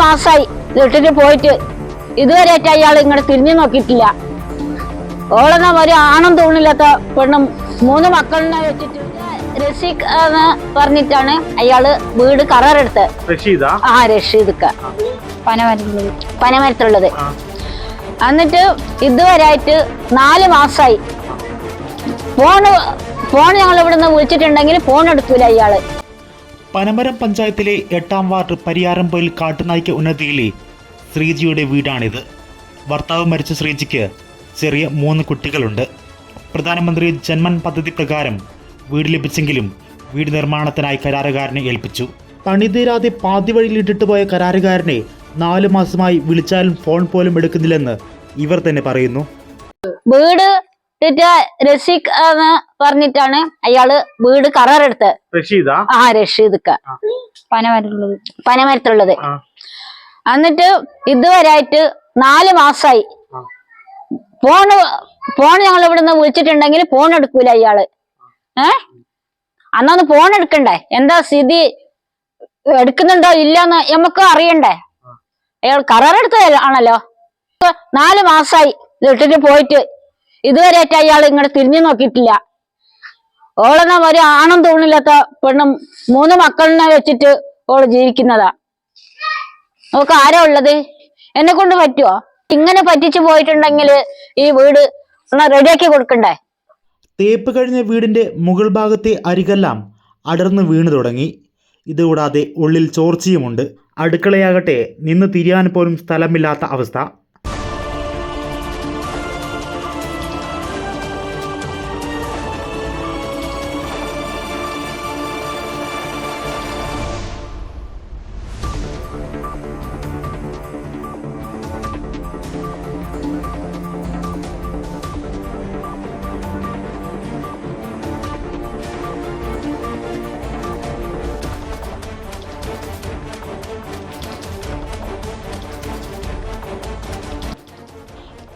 മാസമായി ഇട്ടിട്ട് പോയിട്ട് ഇതുവരെയായിട്ട് അയാൾ ഇങ്ങോട്ട് തിരിഞ്ഞു നോക്കിയിട്ടില്ല. ഓളെന്നാ ഒരു ആണും തോണില്ലാത്ത പെണ്ണും മൂന്ന് മക്കളിനെ വെച്ചിട്ട് രസിക് എന്ന് പറഞ്ഞിട്ടാണ് അയാൾ വീട് കറാറെടുത്ത് ആ രഷീദ്ക്ക പനമരത്തുള്ളത് എന്നിട്ട് ഇതുവരെ എന്നിട്ട് ഇതുവരെയായിട്ട് നാല് മാസമായി ഫോണ് ഫോൺ ഞങ്ങൾ ഇവിടുന്ന് വിളിച്ചിട്ടുണ്ടെങ്കിൽ ഫോൺ എടുക്കൂല അയാൾ. പനമരം പഞ്ചായത്തിലെ എട്ടാം വാർഡ് പരിയാരമ്പൊയിൽ കാട്ടുനായ്ക്ക ഉന്നതിയിലെ ശ്രീജിയുടെ വീടാണിത്. ഭർത്താവ് മരിച്ച ശ്രീജിക്ക് ചെറിയ മൂന്ന് കുട്ടികളുണ്ട്. പ്രധാനമന്ത്രി ജന്മൻ പദ്ധതി പ്രകാരം വീട് ലഭിച്ചെങ്കിലും വീട് നിർമ്മാണത്തിനായി കരാറുകാരനെ ഏൽപ്പിച്ചു. പണിതീരാതെ പാതി വഴിയിലിട്ടിട്ട് പോയ കരാറുകാരനെ നാലു മാസമായി വിളിച്ചാലും ഫോൺ പോലും എടുക്കുന്നില്ലെന്ന് ഇവർ തന്നെ പറയുന്നു. വീട് ഇട്ടിട്ട് രസിക് എന്ന് പറഞ്ഞിട്ടാണ് അയാൾ വീട് കറാറെടുത്ത് റഷീദ? ആ രഷീദ്ക്ക. പനമരത്തുള്ളത്. പനമരത്തുള്ളത്. എന്നിട്ട് ഇതുവരെയായിട്ട് നാല് മാസായി. ഫോണ് ഫോൺ ഞങ്ങൾ ഇവിടുന്ന് വിളിച്ചിട്ടുണ്ടെങ്കിൽ ഫോൺ എടുക്കൂല അയാൾ ഏ? അന്നൊന്ന് ഫോൺ എടുക്കണ്ടേ? എന്താ സ്ഥിതി? എടുക്കുന്നുണ്ടോ ഇല്ലെന്ന് നമുക്ക് അറിയണ്ടേ? അയാൾ കരാറെടുത്ത ആണല്ലോ. നാല് മാസായി. ഇട്ടിട്ട് പോയിട്ട് ഇതുവരെയായിട്ട് അയാൾ ഇങ്ങോട്ട് തിരിഞ്ഞു നോക്കിയിട്ടില്ല. ഓളെന്ന ഒരു ആണും തോണില്ലാത്ത പെണ്ണും മൂന്ന് മക്കളിനെ വെച്ചിട്ട് ഓൾ ജീവിക്കുന്നതാ. നോക്ക് ആരാ ഉള്ളത്? എന്നെ കൊണ്ട് പറ്റുമോ ഇങ്ങനെ പറ്റിച്ചു പോയിട്ടുണ്ടെങ്കിൽ ഈ വീട് റെഡിയാക്കി കൊടുക്കണ്ടേ? തേപ്പ് കഴിഞ്ഞ വീടിന്റെ മുകൾ ഭാഗത്തെ അരികെല്ലാം അടർന്നു വീണു തുടങ്ങി. ഇതുകൂടാതെ ഉള്ളിൽ ചോർച്ചയുമുണ്ട്. അടുക്കളയാകട്ടെ നിന്ന് തിരിയാൻ പോലും സ്ഥലമില്ലാത്ത അവസ്ഥ.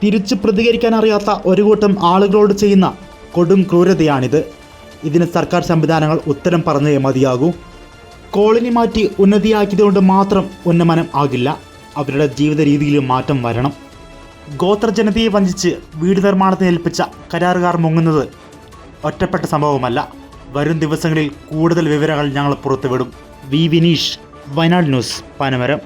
തിരിച്ചു പ്രതികരിക്കാൻ അറിയാത്ത ഒരു കൂട്ടം ആളുകളോട് ചെയ്യുന്ന കൊടും ക്രൂരതയാണിത്. ഇതിന് സർക്കാർ സംവിധാനങ്ങൾ ഉത്തരം പറഞ്ഞേ മതിയാകൂ. കോളനി മാറ്റി ഉന്നതിയാക്കിയതുകൊണ്ട് മാത്രം ഉന്നമനം ആകില്ല. അവരുടെ ജീവിത രീതിയിലും മാറ്റം വരണം. ഗോത്ര ജനതയെ വഞ്ചിച്ച് വീട് നിർമ്മാണത്തിന് ഏൽപ്പിച്ച കരാറുകാർ മുങ്ങുന്നത് ഒറ്റപ്പെട്ട സംഭവമല്ല. വരും ദിവസങ്ങളിൽ കൂടുതൽ വിവരങ്ങൾ ഞങ്ങൾ പുറത്തുവിടും. V Vineesh Wayanad news Panamaram.